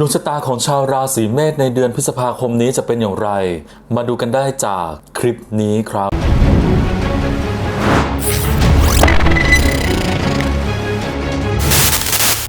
ดวงชะตาของชาวราศีเมษในเดือนพฤษภาคมนี้จะเป็นอย่างไร มาดูกันได้จากคลิปนี้ครับ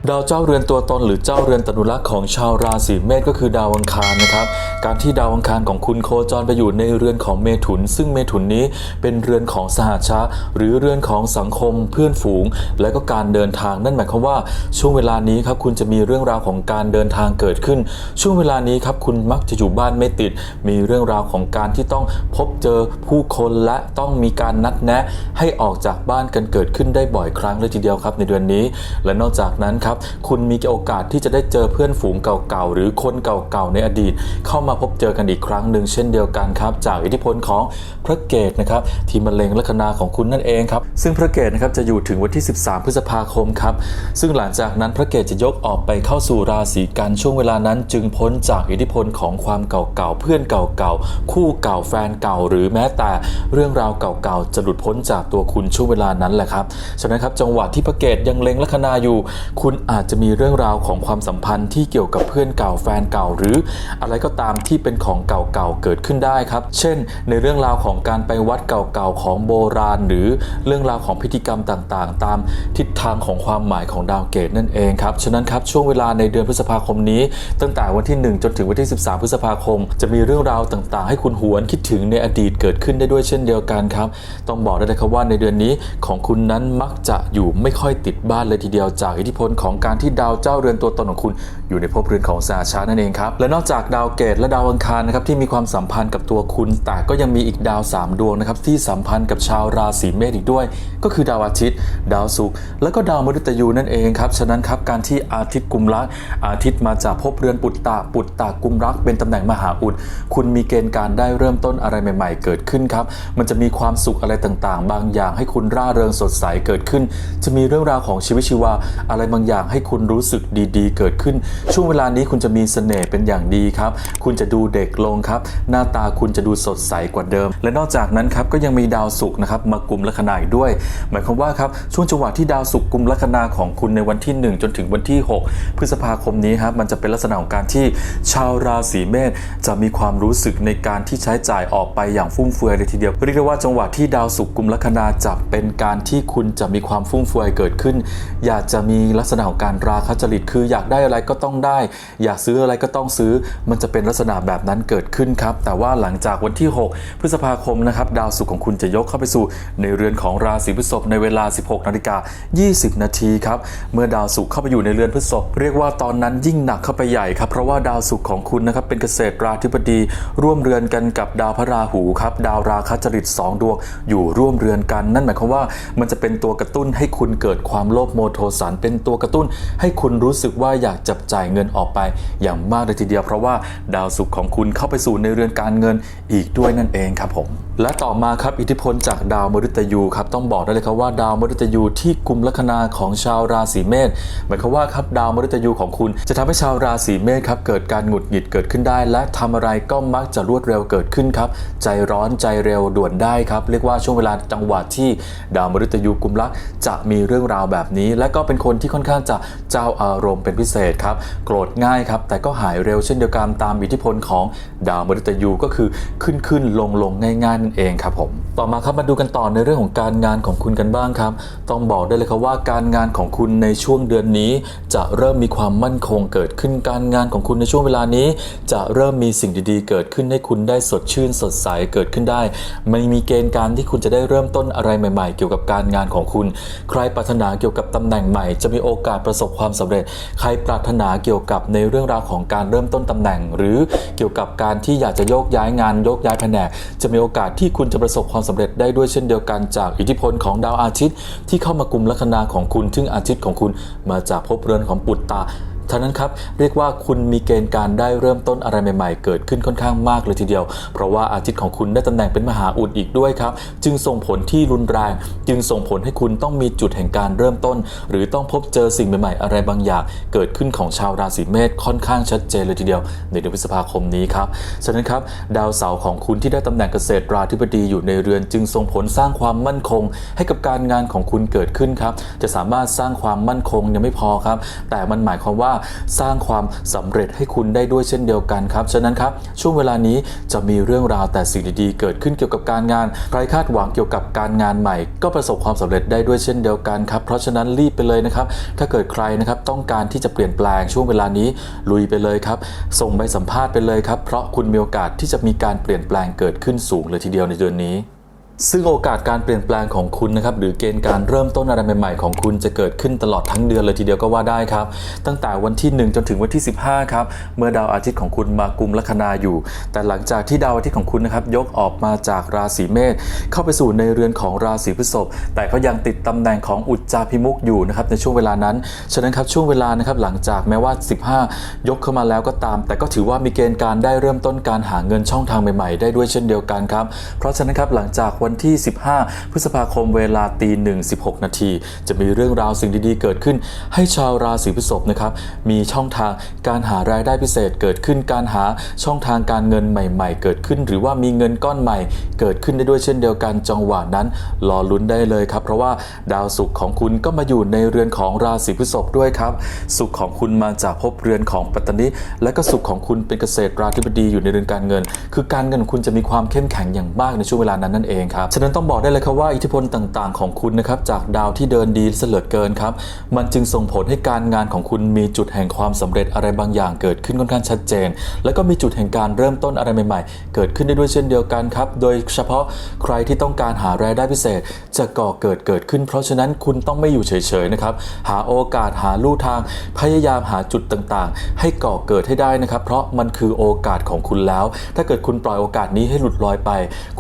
ดาวเจ้าเรือนตัวตนหรือเจ้าเรือนตนุรักษ์ของชาวราศีเมษก็คือดาวอังคารนะครับ การที่ดาวอังคารของคุณโคจรไปอยู่ในเรือนของเมถุน ซึ่งเมถุนนี้เป็นเรือนของสหชาหรือเรือนของสังคมเพื่อนฝูง และก็การเดินทางนั่นหมายความว่าช่วงเวลานี้ครับคุณจะมีเรื่องราวของการเดินทางเกิดขึ้น ช่วงเวลานี้ครับคุณมักจะอยู่บ้านไม่ติด มีเรื่องราวของการที่ต้องพบเจอผู้คนและต้องมีการนัดแนะให้ออกจากบ้านกันเกิดขึ้นได้บ่อยครั้งเลยทีเดียวครับในเดือนนี้ และนอกจากนั้นครับคุณมีโอกาสที่จะได้เจอเพื่อนฝูงเก่าๆหรือคนเก่าๆในอดีตเข้ามาพบเจอกันอีกครั้งหนึ่งเช่นเดียวกันครับ จากอิทธิพลของพระเกตนะครับที่มะเร็งลัคนาของคุณนั่นเองครับ ซึ่งพระเกตนะครับจะอยู่ถึงวันที่ 13 พฤษภาคมครับ ซึ่งหลังจากนั้นพระเกตจะยกออกไปเข้าสู่ราศีกันช่วงเวลานั้น จึงพ้นจากอิทธิพลของความเก่าๆเพื่อนเก่าๆคู่เก่าแฟนเก่า หรือแม้แต่เรื่องราวเก่าๆจะหลุดพ้นจากตัวคุณช่วงเวลานั้นแหละครับฉะนั้นครับจังหวะที่พระเกตยังเล็งลัคนาอยู่ คุณอาจจะมีเรื่องราวของความสัมพันธ์ที่เกี่ยวกับเพื่อนเก่าแฟนเก่าหรืออะไรก็ตามที่เป็นของเก่าๆเกิดขึ้นได้ครับ เช่น ในเรื่องราวของการไปวัดเก่าๆของโบราณ หรือเรื่องราวของพิธีกรรมต่างๆ ตามทิศทางของความหมายของดาวเกตนั่นเองครับ ฉะนั้นครับช่วงเวลาในเดือนพฤษภาคมนี้ ตั้งแต่วันที่ 1 จนถึงวันที่ 13 พฤษภาคม จะมีเรื่องราวต่างๆ ให้คุณหวนคิดถึงในอดีตเกิดขึ้นได้ด้วยเช่นเดียวกันครับ ต้องบอกได้เลยครับว่าในเดือนนี้ของคุณนั้นมักจะอยู่ไม่ค่อยติดบ้านเลยทีเดียวจากอิทธิพลของการที่ดาวเจ้าเรือนตัวตนของคุณ อยู่ในภพเรือนของสาชานั่นเองครับและนอกจากดาวเกตและดาวอังคารนะครับที่มีความสัมพันธ์กับตัวคุณ แต่ก็ยังมีอีกดาว 3 ดวงนะครับที่สัมพันธ์กับชาวราศีเมษอีกด้วย ก็คือดาวอาทิตย์ ดาวศุกร์และก็ดาวมฤตยูนั่นเองครับฉะนั้นครับการที่อาทิตย์กุมรักอาทิตย์มาจากภพเรือนปุตตะปุตตะกุมรัก เป็นตำแหน่งมหาอุด คุณมีเกณฑ์การได้เริ่มต้นอะไรใหม่ ๆ เกิดขึ้นครับมันจะมีความสุขอะไรต่างๆ บางอย่าง ให้คุณร่าเริงสดใสเกิดขึ้น จะมีเรื่องราวของชีวิตชีวาอะไรบางอย่างให้คุณรู้สึกดี ๆ เกิดขึ้น ช่วงเวลานี้คุณจะมีเสน่ห์เป็นอย่างดีครับคุณจะดูเด็กลงครับ หน้าตาคุณจะดูสดใสกว่าเดิม และนอกจากนั้นครับก็ยังมีดาวศุกร์นะครับมากลุ่มลัคนาอีกด้วย หมายความว่าครับช่วงจังหวะที่ดาวศุกร์กลุ่มลัคนาของคุณในวันที่ 1 จนถึงวันที่ 6 พฤษภาคมนี้ครับมันจะเป็นลักษณะของการที่ชาวราศีเมษจะมีความรู้สึกในการที่ใช้จ่ายออกไปอย่างฟุ่มเฟือยเลยทีเดียวเรียกได้ว่าจังหวะที่ดาวศุกร์กลุ่มลัคนาจะเป็นการที่คุณจะมีความฟุ่มเฟือยเกิดขึ้น อยากจะมีลักษณะของการราคะจริตคือ อยากได้อะไรก็ต้องได้ อยากซื้ออะไรก็ต้องซื้อมันจะเป็นลักษณะแบบนั้นเกิดขึ้นครับ แต่ว่าหลังจากวันที่ 6 พฤษภาคมนะครับดาวศุกร์ของคุณจะยกเข้าไปสู่ ในเรือนของราศีพฤษภในเวลา 16นาฬิกา20 นาทีครับเมื่อดาวศุกร์เข้าไปอยู่ในเรือนพฤษภเรียกว่าตอนนั้นยิ่งหนักเข้าไปใหญ่ครับเพราะว่าดาวศุกร์ของคุณนะครับเป็นเกษตรราธิบดีร่วมเรือนกันกับดาวพระราหูครับดาวราคจริตสองดวงอยู่ร่วมเรือนกัน นั่นหมายความว่ามันจะเป็นตัวกระตุ้นให้คุณเกิดความโลภโมโทสันเป็นตัวกระตุ้น ให้คุณรู้สึกว่าอยากจับจ่ายเงินออกไป อย่างมากเลยทีเดียวเพราะว่าดาวศุกร์ของคุณเข้าไปสู่ในเรือนการเงินอีกด้วยนั่นเองครับผม และต่อมาครับอิทธิพลจากดาวมฤตยูครับต้องบอกได้เลยครับว่าดาวมฤตยูที่กลุ่มลัคนาของชาวราศีเมษหมายความว่าครับดาวมฤตยูของคุณ จะทำให้ชาวราศีเมษครับเกิดการหงุดหงิดเกิดขึ้นได้ และทำอะไรก็มักจะรวดเร็วเกิดขึ้นครับใจร้อนใจเร็วด่วนได้ครับเรียกว่าช่วงเวลาจังหวะที่ดาวมฤตยูกุมลักจะมีเรื่องราวแบบนี้ และก็เป็นคนที่ค่อนข้างจะเจ้าอารมณ์เป็นพิเศษครับโกรธง่ายครับแต่ก็หายเร็วเช่นเดียวกันตามอิทธิพพลของดาวมฤตยูก็คือขึ้นขึ้นลงลงง่ายๆนั่นเองครับผม ต่อมาครับมาดูกันต่อในเรื่องของการงานของคุณกันบ้างครับ ต้องบอกได้เลยครับว่าการงานของคุณในช่วงเดือนนี้ จะเริ่มมีความมั่นคงเกิดขึ้นการงานของคุณในช่วงเวลานี้ จะเริ่มมีสิ่งดีๆ เกิดขึ้นให้คุณได้สดชื่นสดใสเกิดขึ้นได้มันมีเกณฑ์การที่คุณจะได้เริ่มต้นอะไรใหม่ ๆ เกี่ยวกับการงานของคุณ ใครปรารถนาเกี่ยวกับตำแหน่งใหม่ จะมีโอกาสประสบความสำเร็จ ใครปรารถนาเกี่ยวกับในเรื่องราวของการเริ่มต้นตำแหน่ง หรือเกี่ยวกับการที่อยากจะโยกย้ายงานโยกย้ายแผนกจะมีโอกาสที่คุณจะประสบความสำเร็จได้ด้วยเช่นเดียวกันจากอิทธิพลของดาวอาทิตย์ ที่เข้ามากลุ่มลัคนาของคุณซึ่งอาทิตย์ของคุณมาจากภพเรือนของปุตตา ท่านั้นครับเรียกว่าคุณมีเกณฑ์การได้เริ่มต้นอะไรใหม่ ๆ เกิดขึ้นค่อนข้างมากเลยทีเดียว เพราะว่าอาทิตย์ของคุณได้ตำแหน่งเป็นมหาอุดอีกด้วยครับ จึงส่งผลที่รุนแรง จึงส่งผลให้คุณต้องมีจุดแห่งการเริ่มต้น หรือต้องพบเจอสิ่งใหม่ๆ อะไรบางอย่าง เกิดขึ้นของชาวราศีเมษค่อนข้างชัดเจนเลยทีเดียว ในเดือนพฤษภาคมนี้ครับฉะนั้นครับดาวเสาร์ของคุณที่ได้ตำแหน่งเกษตราธิบดีอยู่ในเรือน จึงส่งผลสร้างความมั่นคง ให้กับการงานของคุณเกิดขึ้นครับจะสามารถสร้างความมั่นคงยังไม่พอครับ แต่มันหมายความว่าสร้างความสำเร็จให้คุณได้ด้วยเช่นเดียวกันครับ ฉะนั้นครับ ช่วงเวลานี้จะมีเรื่องราวแต่สิ่งดีๆ เกิดขึ้นเกี่ยวกับการงาน ใครคาดหวังเกี่ยวกับการงานใหม่ ก็ประสบความสำเร็จได้ด้วยเช่นเดียวกันครับ เพราะฉะนั้นรีบไปเลยนะครับ ถ้าเกิดใครนะครับต้องการที่จะเปลี่ยนแปลงช่วงเวลานี้ลุยไปเลยครับ ส่งใบสัมภาษณ์ไปเลยครับ เพราะคุณมีโอกาสที่จะมีการเปลี่ยนแปลงเกิดขึ้นสูงเลยทีเดียวในเดือนนี้ ซึ่งโอกาสการเปลี่ยนแปลงของคุณนะครับหรือเกณฑ์การเริ่มต้นอะไรใหม่ๆของคุณจะเกิดขึ้นตลอดทั้งเดือนเลยทีเดียวก็ว่าได้ครับ ตั้งแต่วันที่ 1 จนถึงวันที่ 15ครับเมื่อดาวอาทิตย์ของคุณมากุมลัคนาอยู่ แต่หลังจากที่ดาวอาทิตย์ของคุณนะครับยกออกมาจากราศีเมษเข้าไปสู่ในเรือนของราศีพฤษภแต่ก็ยังติดตำแหน่งของอุจจาพิมุกอยู่นะครับในช่วงเวลานั้นฉะนั้นครับช่วงเวลานะครับหลังจากแม้ว่า 15 ยกเข้ามาแล้วก็ตาม แต่ก็ถือว่ามีเกณฑ์การได้เริ่มต้นการหาเงินช่องทางใหม่ๆ ได้ด้วยเช่นเดียวกันครับเพราะฉะนั้นครับหลังจากวันที่ 15 พฤษภาคมเวลาตีหนึ่งสินาที จะมีเรื่องราวสิ่งดีๆ เกิดขึ้น ให้ชาวราศีพฤษภนะครับมีช่องทางการหารายได้พิเศษเกิดขึ้นการหาช่องทางการเงินใหม่ ๆ เกิดขึ้น หรือว่ามีเงินก้อนใหม่ เกิดขึ้นได้ด้วยเช่นเดียวกันจังหวะนั้นรอลุ้นได้เลยครับ เพราะว่าดาวศุกร์ของคุณก็มาอยู่ในเรือนของราศีพฤษภด้วยครับสุขของคุณมาจากภพเรือนของปัตตานิและก็สุขของคุณเป็นเกษตราธิบดีอยู่ในเรือนการเงิน คือการเงินของคุณจะมีความเข้มแข็งอย่างมากในช่วงเวลานั้นนั่นเองครับฉะนั้นต้องบอกได้เลยครับว่าอิทธิพลต่างๆ ของคุณนะครับจากดาวที่เดินดีเสลือเกินครับมันจึงส่งผลให้การงานของคุณมีจุดแห่งความสำเร็จอะไรบางอย่างเกิดขึ้นค่อนข้างชัดเจน แล้วก็มีจุดแห่งการเริ่มต้นอะไรใหม่ๆ เกิดขึ้นได้ด้วยเช่นเดียวกันครับโดยเฉพาะใครที่ต้องการหารายได้พิเศษ จะก่อเกิดเกิดขึ้น เพราะฉะนั้นคุณต้องไม่อยู่เฉยๆนะครับหาโอกาสหาลู่ทาง พยายามหาจุดต่างๆ ให้ก่อเกิดให้ได้นะครับ เพราะมันคือโอกาสของคุณแล้ว ถ้าเกิดคุณปล่อยโอกาสนี้ให้หลุดลอยไป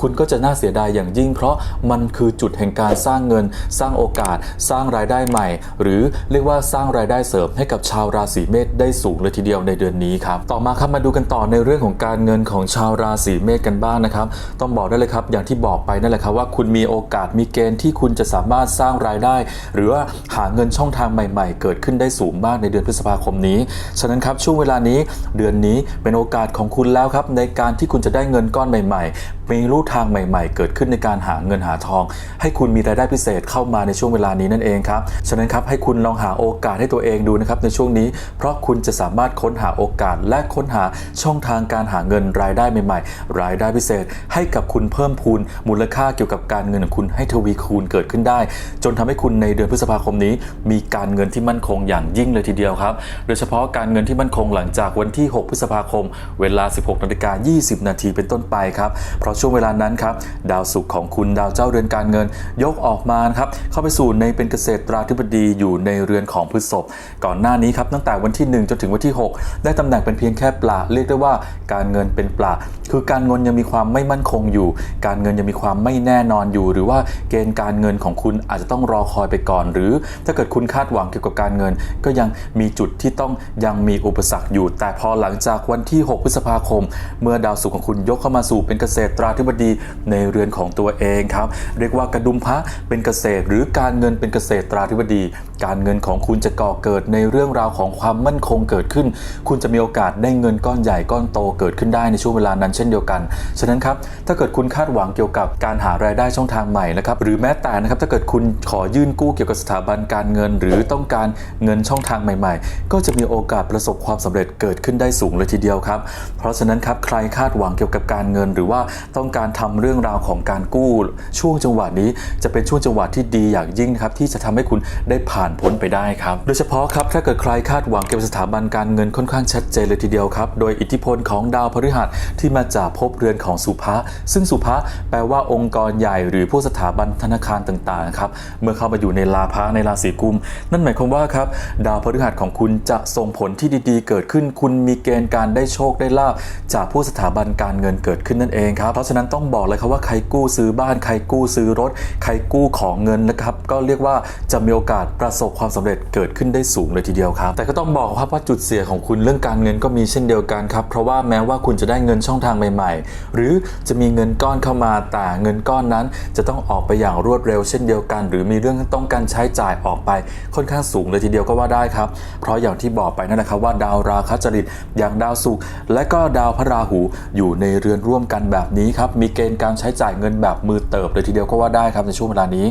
คุณก็จะน่าเสียดายอย่างยิ่ง เพราะมันคือจุดแห่งการสร้างเงิน สร้างโอกาส สร้างรายได้ใหม่ หรือเรียกว่าสร้างรายได้เสริมให้กับชาวราศีเมษได้สูงเลยทีเดียวในเดือนนี้ครับต่อมาครับมาดูกันต่อในเรื่องของการเงินของชาวราศีเมษกันบ้างนะครับต้องบอกได้เลยครับอย่างที่บอกไปนั่นแหละครับว่าคุณมีโอกาสมีเกณฑ์ที่คุณจะสามารถสร้างรายได้ หรือว่าหาเงินช่องทางใหม่ ๆ เกิดขึ้นได้สูงมากในเดือนพฤษภาคมนี้ ฉะนั้นครับช่วงเวลานี้เดือนนี้เป็นโอกาสของคุณแล้วครับในการที่คุณจะได้เงินก้อนใหม่ ๆ มีรูทางใหม่ ๆ เกิดขึ้นในการหาเงินหาทอง ให้คุณมีรายได้พิเศษเข้ามาในช่วงเวลานี้นั่นเองครับฉะนั้นครับให้คุณลองหาโอกาสให้ตัวเองดูนะครับในช่วงนี้ เพราะคุณจะสามารถค้นหาโอกาสและค้นหาช่องทางการหาเงินรายได้ใหม่ๆ รายได้พิเศษ ให้กับคุณเพิ่มพูนมูลค่าเกี่ยวกับการเงินของคุณให้ทวีคูณเกิดขึ้นได้ จนทำให้คุณในเดือนพฤษภาคมนี้ มีการเงินที่มั่นคงอย่างยิ่งเลยทีเดียวครับ โดยเฉพาะการเงินที่มั่นคงหลังจากวันที่ 6 พฤษภาคม เวลา 16นาฬิกา20 นาทีเป็นต้นไปครับ เพราะช่วงเวลานั้นครับ ดาวศุกร์ของคุณดาวเจ้าเรือนการเงิน ยกออกมานะครับเข้าไปสู่ในเป็นเกษตรราธิบดีอยู่ในเรือนของพฤษภก่อนหน้านี้ครับตั้งแต่วันที่ 1 จนถึงวันที่ 6 ได้ตำแหน่งเป็นเพียงแค่ปลาเรียกได้ว่าการเงินเป็นปลาคือการเงินยังมีความไม่มั่นคงอยู่ การเงินยังมีความไม่แน่นอนอยู่ หรือว่าเกณฑ์การเงินของคุณอาจจะต้องรอคอยไปก่อน หรือถ้าเกิดคุณคาดหวังเกี่ยวกับการเงิน ก็ยังมีจุดที่ต้องยังมีอุปสรรคอยู่ แต่พอหลังจากวันที่ 6 พฤษภาคม เมื่อดาวศุกร์ของคุณยกเข้ามาสู่เป็นเกษตรราธิบดีในเรือนของตัวเองครับเรียกว่ากระดุมพระเป็นเกษตร หรือการเงินเป็นเกษตราธิบดี การเงินของคุณจะก่อเกิดในเรื่องราวของความมั่นคงเกิดขึ้น คุณจะมีโอกาสได้เงินก้อนใหญ่ก้อนโตเกิดขึ้นได้ในช่วงเวลานั้นเช่นเดียวกัน ฉะนั้นครับ ถ้าเกิดคุณคาดหวังเกี่ยวกับการหารายได้ช่องทางใหม่นะครับ หรือแม้แต่นะครับ ถ้าเกิดคุณขอยื่นกู้เกี่ยวกับสถาบันการเงิน หรือต้องการเงินช่องทางใหม่ ๆ ก็จะมีโอกาสประสบความสำเร็จเกิดขึ้นได้สูงเลยทีเดียวครับ เพราะฉะนั้นครับ ใครคาดหวังเกี่ยวกับการเงิน หรือว่าต้องการทำเรื่องราวของการกู้ ช่วงจังหวะนี้ จะเป็นช่วงจังหวะที่ดีอย่างยิ่งนะครับ ที่จะทำให้คุณได้ผ่านพ้นไปได้ครับ โดยเฉพาะครับถ้าเกิดใครคาดหวังเกี่ยวกับสถาบันการเงินค่อนข้างชัดเจนเลยทีเดียวครับ โดยอิทธิพลของดาวพฤหัสที่มาจากภพเรือนของสุภะซึ่งสุภะแปลว่าองค์กรใหญ่หรือผู้สถาบันธนาคารต่างๆครับเมื่อเข้ามาอยู่ในลาภะในราศีกุม นั่นหมายความว่าครับดาวพฤหัสของคุณจะส่งผลที่ดีๆ เกิดขึ้น คุณมีเกณฑ์การได้โชคได้ลาบจากผู้สถาบันการเงินเกิดขึ้นนั่นเองครับเพราะฉะนั้นต้องบอกเลยครับว่าใครกู้ซื้อบ้านใครกู้ซื้อรถ ใครกู้ของเงินนะครับก็เรียกว่าจะมีโอกาสประสบความสำเร็จเกิดขึ้นได้สูงเลยทีเดียวครับ แต่ก็ต้องบอกครับว่าจุดเสียของคุณเรื่องการเงินก็มีเช่นเดียวกันครับเพราะว่าแม้ว่าคุณจะได้เงินช่องทางใหม่ ๆ หรือจะมีเงินก้อนเข้ามาแต่เงินก้อนนั้น จะต้องออกไปอย่างรวดเร็วเช่นเดียวกัน หรือมีเรื่องต้องการใช้จ่ายออกไปค่อนข้างสูงเลยทีเดียวก็ว่าได้ครับ เพราะอย่างที่บอกไปนั่นแหละครับว่าดาวราคจริตอย่างดาวศุกร์และก็ดาวพระราหูอยู่ในเรือนร่วมกันแบบนี้ครับมีเกณฑ์การใช้จ่ายเงินแบบมือเติบเลยทีเดียวก็ว่าได้ครับในช่วงเวลานี้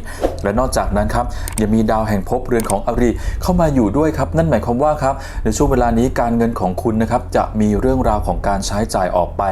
และนอกจากนั้นครับยังมีดาวแห่งภพเรือนของอริเข้ามาอยู่ด้วยครับ นั่นหมายความว่าครับในช่วงเวลานี้การเงินของคุณนะครับจะมีเรื่องราวของการใช้จ่ายออกไป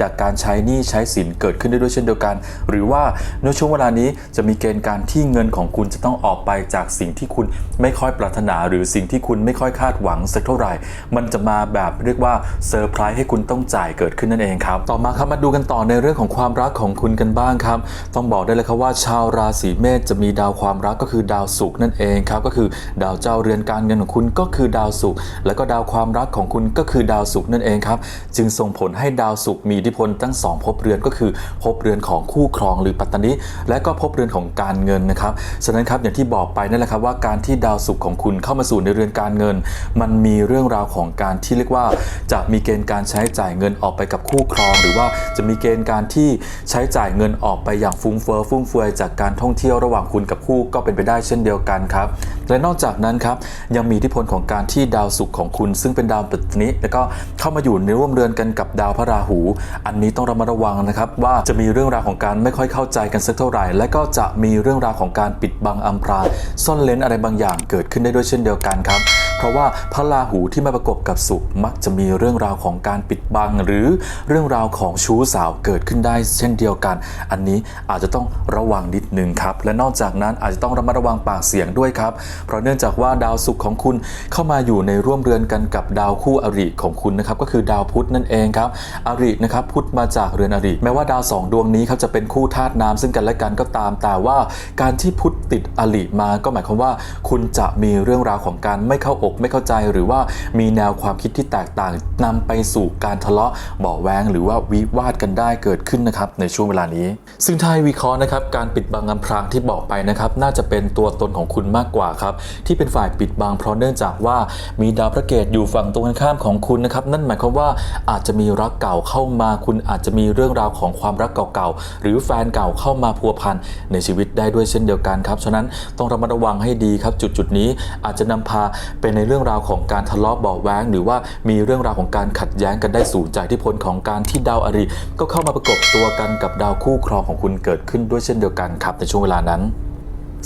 จากการใช้หนี้ใช้สินเกิดขึ้นได้ด้วยเช่นเดียวกัน หรือว่าในช่วงเวลานี้จะมีเกณฑ์การที่เงินของคุณจะต้องออกไปจากสิ่งที่คุณไม่ค่อยปรารถนา หรือสิ่งที่คุณไม่ค่อยคาดหวังสักเท่าไหร่ มันจะมาแบบเรียกว่าเซอร์ไพรส์ให้คุณต้องจ่ายเกิดขึ้นนั่นเองครับ ต่อมาครับมาดูกันต่อในเรื่องของความรักของคุณกันบ้างครับ ต้องบอกได้เลยครับว่าชาวราศีเมษจะมีดาวความรักก็คือดาวศุกร์นั่นเองครับก็คือดาวเจ้าเรือนการเงินของคุณก็คือดาวศุกร์แล้วก็ดาวความรักของคุณก็คือดาวศุกร์นั่นเองครับ จึงส่งผลให้ดาวศุกร์มีอิทธิพลทั้งสองภพเรือนก็คือภพเรือนของคู่ครองหรือปัตตานิและก็ภพเรือนของการเงินนะครับฉะนั้นครับอย่างที่บอกไปนั่นแหละครับว่าการที่ดาวศุกร์ของคุณเข้ามาสู่ในเรือนการเงิน มันมีเรื่องราวของการที่เรียกว่า จะมีเกณฑ์การใช้จ่ายเงินออกไปกับคู่ครอง หรือว่าจะมีเกณฑ์การที่ใช้จ่ายเงินออกไปอย่างฟุ้งเฟ้อฟุ่มเฟือยจากการท่องเที่ยวระหว่างคุณกับคู่ก็เป็นไปได้เช่นเดียวกันครับและนอกจากนั้นครับยังมีอิทธิพลของการที่ดาวศุกร์ของคุณ ซึ่งเป็นดาวปัตตนิแล้วก็เข้ามาอยู่ในร่วมเรือนกันกับดาวพระราหูอันนี้ต้องระมัดระวังนะครับว่าจะมีเรื่องราวของการไม่ค่อยเข้าใจกันสักเท่าไหร่ และก็จะมีเรื่องราวของการปิดบังอำพรางซ่อนเลนอะไรบางอย่างเกิดขึ้นได้ด้วยเช่นเดียวกันครับเพราะว่าพระราหูที่มาประกบกับศุกร์มักจะมีเรื่องราวของการปิดบัง หรือเรื่องราวของชู้สาวเกิดขึ้นได้เช่นเดียวกัน อันนี้อาจจะต้องระวังนิดนึงครับ และนอกจากนั้นอาจจะต้องระมัดระวังปากเสียงด้วยครับ เพราะเนื่องจากว่าดาวศุกร์ของคุณเข้ามาอยู่ในร่วมเรือนกันกับดาวคู่อริของคุณนะครับก็คือดาวพุธนั่นเองครับอรินะครับครับพุธมาจากเรือนอริแม้ว่าดาวสองดวงนี้ครับจะเป็นคู่ธาตุน้ำซึ่งกันและกันก็ตาม แต่ว่าการที่พุธติดอริมาก็หมายความว่า คุณจะมีเรื่องราวของการไม่เข้าอกไม่เข้าใจ หรือว่ามีแนวความคิดที่แตกต่างนำไปสู่การทะเลาะเบาะแวงหรือว่าวิวาทกันได้เกิดขึ้นนะครับในช่วงเวลานี้ ซึ่งถ้าให้วิเคราะห์นะครับการปิดบังอำพรางที่บอกไปนะครับน่าจะเป็นตัวตนของคุณมากกว่าครับที่เป็นฝ่ายปิดบังเพราะเนื่องจากว่ามีดาวพระเกตอยู่ฝั่งตรงข้ามของคุณนะครับนั่นหมายความว่าอาจจะมีรักเก่าเข้ามาคุณอาจจะมีเรื่องราวของความรักเก่าๆ หรือแฟนเก่าเข้ามาพัวพันในชีวิตได้ด้วยเช่นเดียวกันครับ ฉะนั้นต้องระมัดระวังให้ดีครับ จุดจุดๆนี้อาจจะนำพาเป็นในเรื่องราวของการทะเลาะเบาแวงหรือว่ามีเรื่องราวของการขัดแย้งกันได้สูงจากที่พลของการที่ดาวอริก็เข้ามาประกบตัวกันกับดาวคู่ครองของคุณเกิดขึ้นด้วยเช่นเดียวกันครับในช่วงเวลานั้น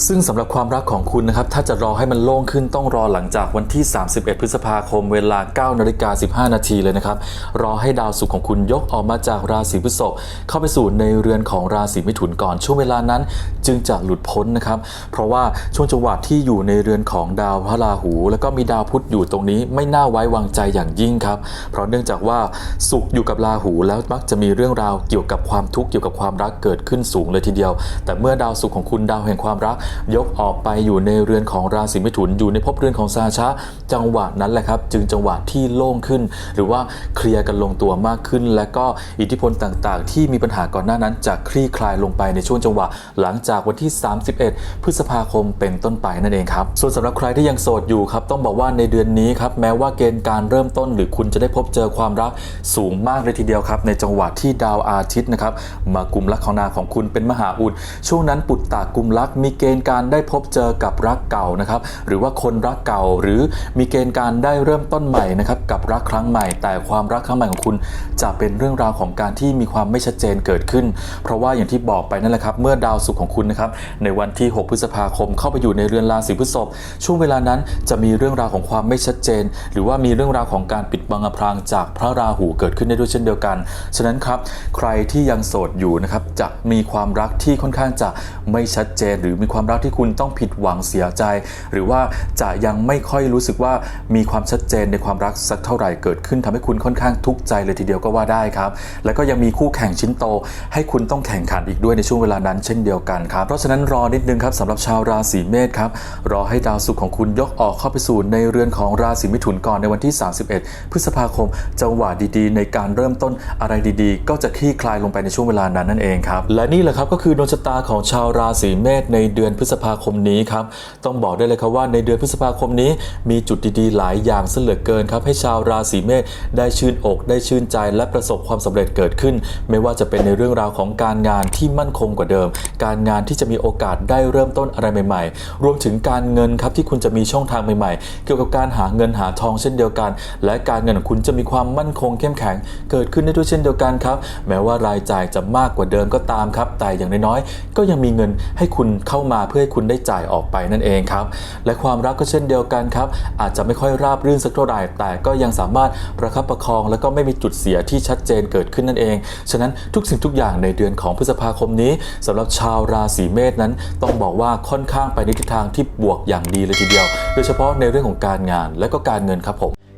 ซึ่งสำหรับความรักของคุณนะครับ ถ้าจะรอให้มันโล่งขึ้นต้องรอหลังจากวันที่ 31 พฤษภาคมเวลา 9นาฬิกา15 นาทีเลยนะครับ รอให้ดาวศุกร์ของคุณยกออกมาจากราศีพฤษภเข้าไปสู่ในเรือนของราศีมิถุนก่อนช่วงเวลานั้น จึงจะหลุดพ้นนะครับ เพราะว่าช่วงจังหวะที่อยู่ในเรือนของดาวพระราหู แล้วก็มีดาวพุธอยู่ตรงนี้ไม่น่าไว้วางใจอย่างยิ่งครับ เพราะเนื่องจากว่าศุกร์อยู่กับราหูแล้วมักจะมีเรื่องราวเกี่ยวกับความทุกข์เกี่ยวกับความรักเกิดขึ้นสูงเลยทีเดียว แต่เมื่อดาวศุกร์ของคุณดาวแห่งความรักยกออกไปอยู่ในเรือนของราศีมิถุนอยู่ในภพเรือนของซาชะจังหวะนั้นแหละครับ จึงจังหวะที่โล่งขึ้น หรือว่าเคลียร์กันลงตัวมากขึ้น และก็อิทธิพลต่างๆ ที่มีปัญหาก่อนหน้านั้นจะคลี่คลายลงไปในช่วงจังหวะ หลังจากวันที่ 31 พฤษภาคมเป็นต้นไปนั่นเองครับส่วนสำหรับใครที่ยังโสดอยู่ครับต้องบอกว่าในเดือนนี้ครับแม้ว่าเกณฑ์การเริ่มต้น หรือคุณจะได้พบเจอความรักสูงมากเลยทีเดียวครับในจังหวะที่ดาวอาทิตย์นะครับมากุมลักของนาของคุณเป็นมหาอุดช่วงนั้นปุตตากุมลักมีเกณณฑ์การได้พบเจอกับรักเก่านะครับ หรือว่าคนรักเก่าหรือมีเกณฑ์การได้เริ่มต้นใหม่นะครับกับรักครั้งใหม่ แต่ความรักครั้งใหม่ของคุณจะเป็นเรื่องราวของการที่มีความไม่ชัดเจนเกิดขึ้น เพราะว่าอย่างที่บอกไปนั่นแหละครับเมื่อดาวศุกร์ของคุณนะครับในวันที่ 6 พฤษภาคมเข้าไปอยู่ในเรือนราศีพฤษภช่วงเวลานั้นจะมีเรื่องราวของความไม่ชัดเจน หรือว่ามีเรื่องราวของการปิดบังอพรางจากพระราหูเกิดขึ้นได้ด้วยเช่นเดียวกัน ฉะนั้นครับใครที่ยังโสดอยู่นะครับจะมีความรักที่ค่อนข้างจะไม่ชัดเจนหรือมีความความรักที่คุณต้องผิดหวังเสียใจ หรือว่าจะยังไม่ค่อยรู้สึกว่ามีความชัดเจนในความรักสักเท่าไหร่เกิดขึ้นทำให้คุณค่อนข้างทุกข์ใจเลยทีเดียวก็ว่าได้ครับ แล้วก็ยังมีคู่แข่งชิ้นโต ให้คุณต้องแข่งขันอีกด้วยในช่วงเวลานั้นเช่นเดียวกันครับเพราะฉะนั้นรอนิดนึงครับสำหรับชาวราศีเมษครับรอให้ดาวศุกร์ของคุณยกออกเข้าไปสู่ในเรือนของราศีมิถุนก่อนในวันที่ 31 พฤษภาคมจังหวะดีๆ ในการเริ่มต้นอะไรดีๆ ก็จะคลี่คลายลงไปในช่วงเวลานั้นนั่นเองครับและนี่แหละครับก็คือดวงชะตาของชาวราศีเมษในเดือนพฤษภาคมนี้ครับต้องบอกได้เลยครับว่าในเดือนพฤษภาคมนี้ มีจุดดีๆ หลายอย่างเหลือเกินครับ ให้ชาวราศีเมษได้ชื่นอกได้ชื่นใจและประสบความสำเร็จเกิดขึ้น ไม่ว่าจะเป็นในเรื่องราวของการงานที่มั่นคงกว่าเดิม การงานที่จะมีโอกาสได้เริ่มต้นอะไรใหม่ ๆ รวมถึงการเงินครับที่คุณจะมีช่องทางใหม่ๆ เกี่ยวกับการหาเงินหาทองเช่นเดียวกัน และการเงินของคุณจะมีความมั่นคงเข้มแข็ง เกิดขึ้นได้ด้วยเช่นเดียวกันครับ แม้ว่ารายจ่ายจะมากกว่าเดิมก็ตามครับ แต่อย่างน้อยๆก็ยังมีเงินให้คุณเข้ามาเพื่อให้คุณได้จ่ายออกไปนั่นเองครับ และความรักก็เช่นเดียวกันครับ อาจจะไม่ค่อยราบรื่นสักเท่าไหร่แต่ก็ยังสามารถประคับประคอง แล้วก็ไม่มีจุดเสียที่ชัดเจนเกิดขึ้นนั่นเอง ฉะนั้นทุกสิ่งทุกอย่างในเดือนของพฤษภาคมนี้สำหรับชาวราศีเมษนั้น ต้องบอกว่าค่อนข้างไปในทิศทางที่บวกอย่างดีเลยทีเดียว โดยเฉพาะในเรื่องของการงานและก็การเงินครับผม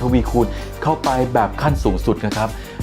ทวีคูณเข้าไปแบบขั้นสูงสุดนะครับ